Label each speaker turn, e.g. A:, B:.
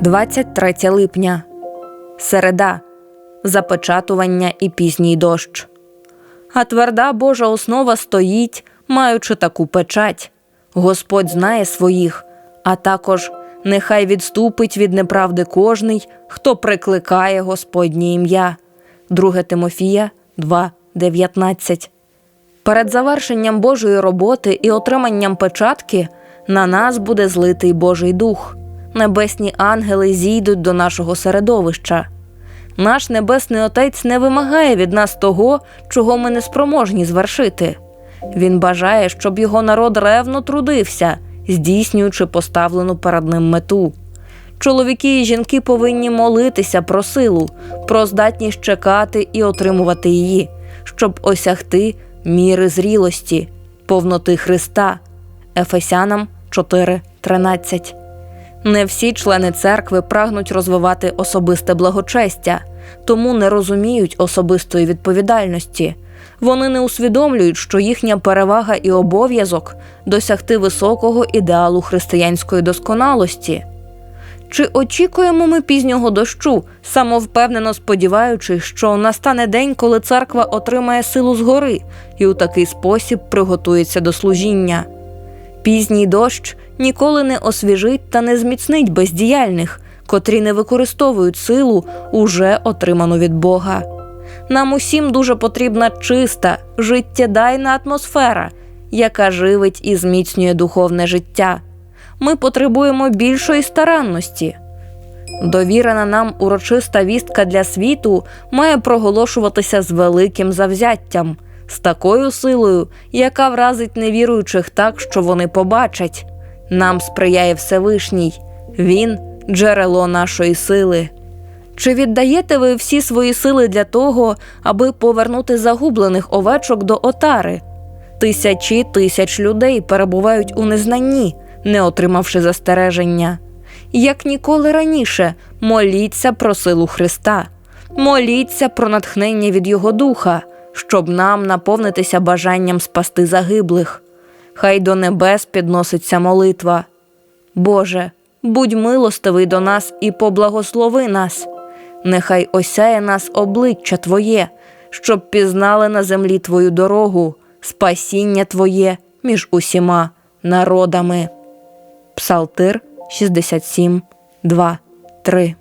A: 23 липня. Середа. Запечатування і пізній дощ. А тверда Божа основа стоїть, маючи таку печать. Господь знає своїх, а також нехай відступить від неправди кожний, хто прикликає Господнє ім'я. 2 Тимофія 2.19 Перед завершенням Божої роботи і отриманням печатки на нас буде злитий Божий Дух. Небесні ангели зійдуть до нашого середовища. Наш Небесний Отець не вимагає від нас того, чого ми не спроможні звершити. Він бажає, щоб його народ ревно трудився, здійснюючи поставлену перед ним мету. Чоловіки і жінки повинні молитися про силу, про здатність чекати і отримувати її, щоб осягти міри зрілості, повноти Христа. Ефесянам 4.13 Не всі члени церкви прагнуть розвивати особисте благочестя, тому не розуміють особистої відповідальності. Вони не усвідомлюють, що їхня перевага і обов'язок досягти високого ідеалу християнської досконалості. Чи очікуємо ми пізнього дощу, самовпевнено сподіваючись, що настане день, коли церква отримає силу згори і у такий спосіб приготується до служіння? Пізній дощ ніколи не освіжить та не зміцнить бездіяльних, котрі не використовують силу, уже отриману від Бога. Нам усім дуже потрібна чиста, життєдайна атмосфера, яка живить і зміцнює духовне життя. Ми потребуємо більшої старанності. Довірена нам урочиста вістка для світу має проголошуватися з великим завзяттям, з такою силою, яка вразить невіруючих так, що вони побачать. Нам сприяє Всевишній, Він джерело нашої сили. Чи віддаєте ви всі свої сили для того, аби повернути загублених овечок до отари? Тисячі тисяч людей перебувають у незнанні, не отримавши застереження. Як ніколи раніше, моліться про силу Христа, моліться про натхнення від Його Духа, щоб нам наповнитися бажанням спасти загиблих. Хай до небес підноситься молитва. Боже, будь милостивий до нас і поблагослови нас. Нехай осяє нас обличчя Твоє, щоб пізнали на землі Твою дорогу, спасіння Твоє між усіма народами. Псалтир 67, 2, 3